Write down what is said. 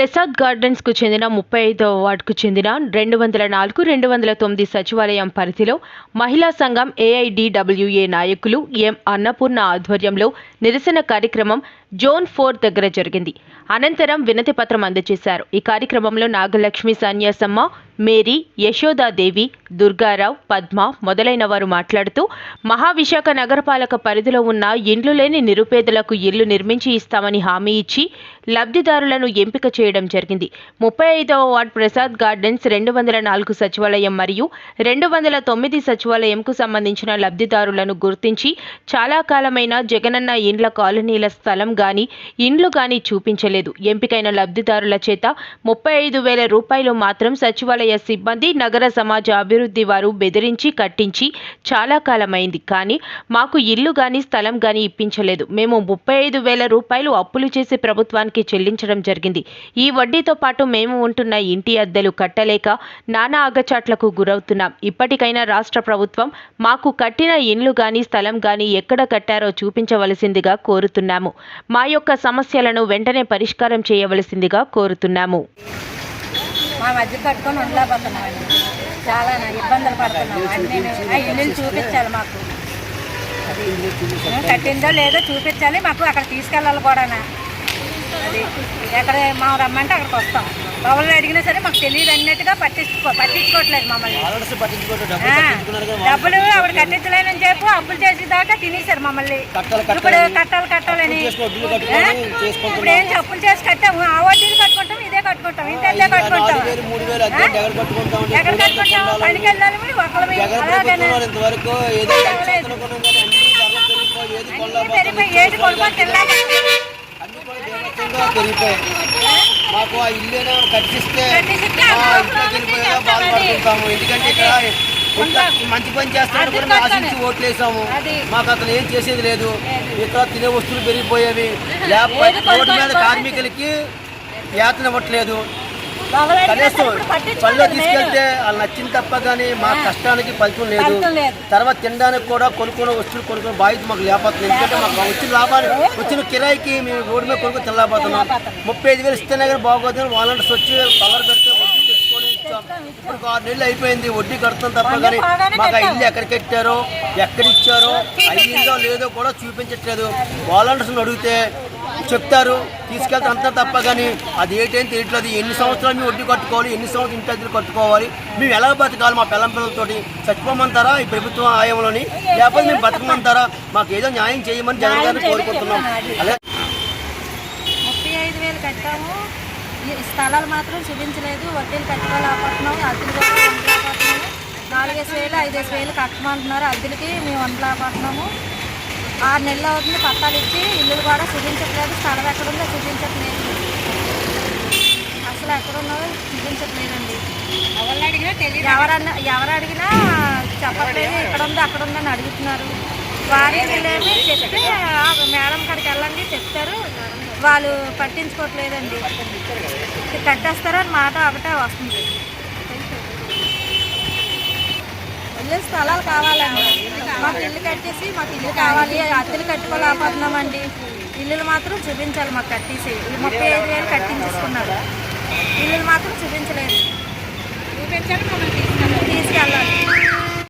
ప్రసాద్ గార్డెన్స్కు చెందిన ముప్పై ఐదవ వార్డుకు చెందిన రెండు వందల నాలుగు రెండు వందల తొమ్మిది సచివాలయం పరిధిలో మహిళా సంఘం ఏఐడిడబ్ల్యూఏ నాయకులు ఎం అన్నపూర్ణ ఆధ్వర్యంలో నిరసన కార్యక్రమం జోన్ ఫోర్ దగ్గర జరిగింది. అనంతరం వినతి పత్రం అందజేశారు. ఈ కార్యక్రమంలో నాగలక్ష్మి సన్యాసమ్మ మేరీ యశోదాదేవి దుర్గారావు పద్మ మొదలైన వారు మాట్లాడుతూ మహావిశాఖ నగరపాలక పరిధిలో ఉన్న ఇండ్లు లేని నిరుపేదలకు ఇల్లు నిర్మించి ఇస్తామని హామీ ఇచ్చి లబ్ధిదారులను ఎంపిక చేయడం జరిగింది. ముప్పై ఐదవ వార్డ్ ప్రసాద్ గార్డెన్స్ రెండు వందల నాలుగు సచివాలయం మరియు రెండు వందల తొమ్మిది సచివాలయంకు సంబంధించిన లబ్ధిదారులను గుర్తించి చాలా కాలమైన జగనన్న ఇండ్ల కాలనీల స్థలం కానీ ఇండ్లు కానీ చూపించలేదు. ఎంపికైన లబ్ధిదారుల చేత ముప్పై ఐదు వేల రూపాయలు మాత్రం సచివాలయ సిబ్బంది నగర సమాజ అభివృద్ధి వారు బెదిరించి కట్టించి చాలా కాలమైంది. కానీ మాకు ఇల్లు కానీ స్థలం కానీ ఇప్పించలేదు. మేము ముప్పై ఐదు వేల రూపాయలు అప్పులు చేసి ప్రభుత్వానికి చెల్లించడం జరిగింది. ఈ వడ్డీతో పాటు మేము ఉంటున్న ఇంటి అద్దెలు కట్టలేక నానా అగచాట్లకు గురవుతున్నాం. ఇప్పటికైనా రాష్ట్ర ప్రభుత్వం మాకు కట్టిన ఇండ్లు కానీ స్థలం కానీ ఎక్కడ కట్టారో చూపించవలసిందిగా కోరుతున్నాము. మా యొక్క సమస్యలను వెంటనే పరిష్కారం చేయవలసిందిగా కోరుతున్నాము. మా మధ్య కట్టుకొని ఉండలేకపోతున్నామండి. చాలా ఇబ్బందులు పడుతున్నాం. అన్ని ఆ ఇల్లుని చూపించాలి మాకు. కట్టిందో లేదో చూపించాలి. మాకు అక్కడ తీసుకెళ్ళాలి కూడానా. అది ఎక్కడ మా రమ్మంటే అక్కడికి వస్తాం. ఎవరిని అడిగినా సరే మాకు తెలియదు అన్నట్టుగా పట్టించుకో పట్టించుకోవట్లేదు మమ్మల్ని. డబ్బులు ఆవిడ కట్టించలేనని చెప్పి అప్పులు చేసేదాకా తినేశారు మమ్మల్ని. ఇప్పుడు కట్టాలి. కట్టాలి కట్టాలని. ఇప్పుడు ఏం అప్పులు చేసి కట్టాము ఆ వడ్డీలు కట్టుకుంటాం ఇదే కట్టుకుంటాం ఇంత ఇదే కట్టుకుంటాం. ఎక్కడ కట్టుకుంటాం పనికి వెళ్ళాలి ఒకళ్ళ ఏదో చేస్తాను అనుకున్నాం పెరిగిపోయాయి మాకు ఆ ఇల్లు కట్టిస్తే ఇంట్లోకి వెళ్ళిపోయేలా. బాధపడుతుంటాము. ఎందుకంటే ఇక్కడ మంచి పని చేస్తాడు కూడా మేము ఆశించి ఓట్లేసాము. మాకు అతను ఏం చేసేది లేదు. ఇక్కడ తినే వస్తువులు పెరిగిపోయేవి. లేకపోతే రోడ్డు మీద. కార్మికులకి వేతన ఇవ్వట్లేదు. పళ్ళు తీసుకెళ్తే వాళ్ళు నచ్చింది తప్ప కానీ మా కష్టానికి ఫలితం లేదు. తర్వాత తినడానికి కూడా కొనుక్కునే వస్తువులు కొనుక్కునే బాధ్యత మాకు లేకపోతుంది. ఎందుకంటే మాకు వచ్చిన లాభాలు వచ్చిన కిరాయికి మేము రోడ్డు మీద కొనుక్కొని తినలేకపోతున్నాం. ముప్పై ఐదు వేలు ఇస్తేనే కానీ బాగోతుంది వాలంటీర్స్ వచ్చి కలర్ పెడితే వడ్డీ తెచ్చుకొని ఇచ్చాం. ఇప్పుడు ఆరు నెలలు అయిపోయింది. వడ్డీ కడుతున్నాం తప్ప కానీ మాకు ఆ. ఇల్లు ఎక్కడ కట్టారో ఎక్కడ ఇచ్చారో అయ్యిందో లేదో కూడా చూపించట్లేదు. వాలంటీర్స్ని అడిగితే చెప్తారు. తీసుకెళ్తే అంతా తప్ప కానీ అది ఏంటని తెలియట్లేదు. ఎన్ని సంవత్సరాలు మేము వడ్డీ కట్టుకోవాలి ఎన్ని సంవత్సరాలు ఇంటి అద్దెలు కట్టుకోవాలి మేము ఎలా బతకాలి మా పిల్లం పిల్లలతోటి? చచ్చిపోమంటారా ఈ ప్రభుత్వం ఆయంలోని? లేకపోతే మేము బతకమంటారా? మాకు ఏదో న్యాయం చేయమని జగన్ గారిని కోరుకుంటున్నాం. అలాగే ముప్పై ఐదు వేలు కట్టాము. ఈ స్థలాలు మాత్రం చూపించలేదు. వడ్డీలు కట్టుకోలేకపోతున్నాం అద్దెలు కూడా ఉండలేకపోతున్నాము నాలుగేసి వేలు ఐదేసి వేలు కట్టమంటున్నారు. అద్దెలకి మేము ఉండలేకపోతున్నాము ఆరు నెలలు అవుతుంది పట్టాలు ఇచ్చి ఇల్లులు కూడా చూపించట్లేదు స్థలం ఎక్కడుందో చూపించట్లేదు. అసలు ఎక్కడున్నదో చూపించట్లేదండి. ఎవరు అడిగినా తెలియదు. ఎవరన్నా ఎవరు అడిగినా చెప్పట్లేదు ఇక్కడ ఉంది అక్కడ ఉందని అడుగుతున్నారు. వారి వీళ్ళేమి చెప్తే "ఆ, మేడం కాడికి వెళ్ళండి చెప్తారు. వాళ్ళు పట్టించుకోవట్లేదండి. కట్టేస్తారని మాట ఒకటే వస్తుంది. ఇల్లు స్థలాలు కావాలండి. మాకు ఇల్లు కట్టేసి మాకు ఇల్లు కావాలి. అద్దెలు కట్టుకోలేకపోతున్నామండి. ఇల్లులు మాత్రం చూపించాలి మాకు కట్టేసి. ముప్పై ఐదు వేలు కట్టించేసుకున్నారు. ఇల్లులు మాత్రం చూపించలేదు. చూపించాలి మమ్మల్ని తీసుకెళ్ళాలి.